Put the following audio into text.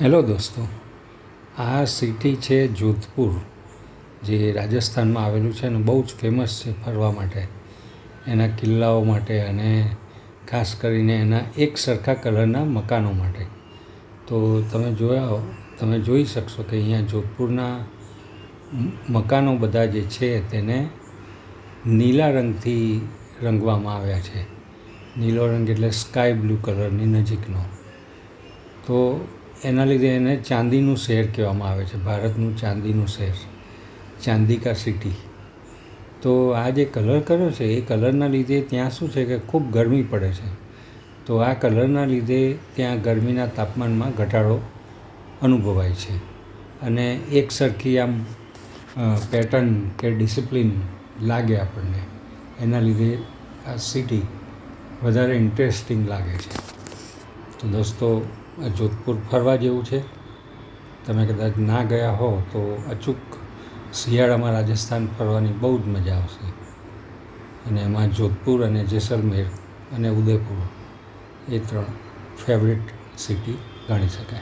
Hello દોસ્તો, આ city છે જોધપુર, જે રાજસ્થાનમાં આવેલું છે અને બહુ જ ફેમસ છે ફરવા માટે, એના કિલ્લાઓ માટે અને ખાસ કરીને એના એક સરખા કલરના મકાનો માટે. તો તમે જોયા, તમે જોઈ શકશો કે અહીંયા જોધપુરના મકાનો બધા જે છે તેને નીલા રંગથી રંગવામાં આવ્યા છે. નીલો રંગ એટલે સ્કાય બ્લુ કલરની નજીકનો. તો એના લીધે એને ચાંદીનું શહેર કહેવામાં આવે છે, ભારતનું ચાંદીનું શહેર, ચાંદિકા સિટી. તો આ જે કલર કર્યો છે, એ કલરના લીધે ત્યાં શું છે કે ખૂબ ગરમી પડે છે. તો આ કલરના લીધે ત્યાં ગરમીના તાપમાનમાં ઘટાડો અનુભવાય છે. અને એક સરખી આમ પેટર્ન કે ડિસિપ્લિન લાગે આપણને. એના લીધે આ સિટી વધારે ઇન્ટરેસ્ટિંગ લાગે છે. તો દોસ્તો જોધપુર ફરવા જેવું છે. તમે કદાચ ના ગયા હો તો અચૂક શિયાળામાં રાજસ્થાન ફરવાની બહુ જ મજા આવશે. અને એમાં જોધપુર અને જેસલમેર અને ઉદયપુર એ ત્રણ ફેવરેટ સિટી ગણી શકાય.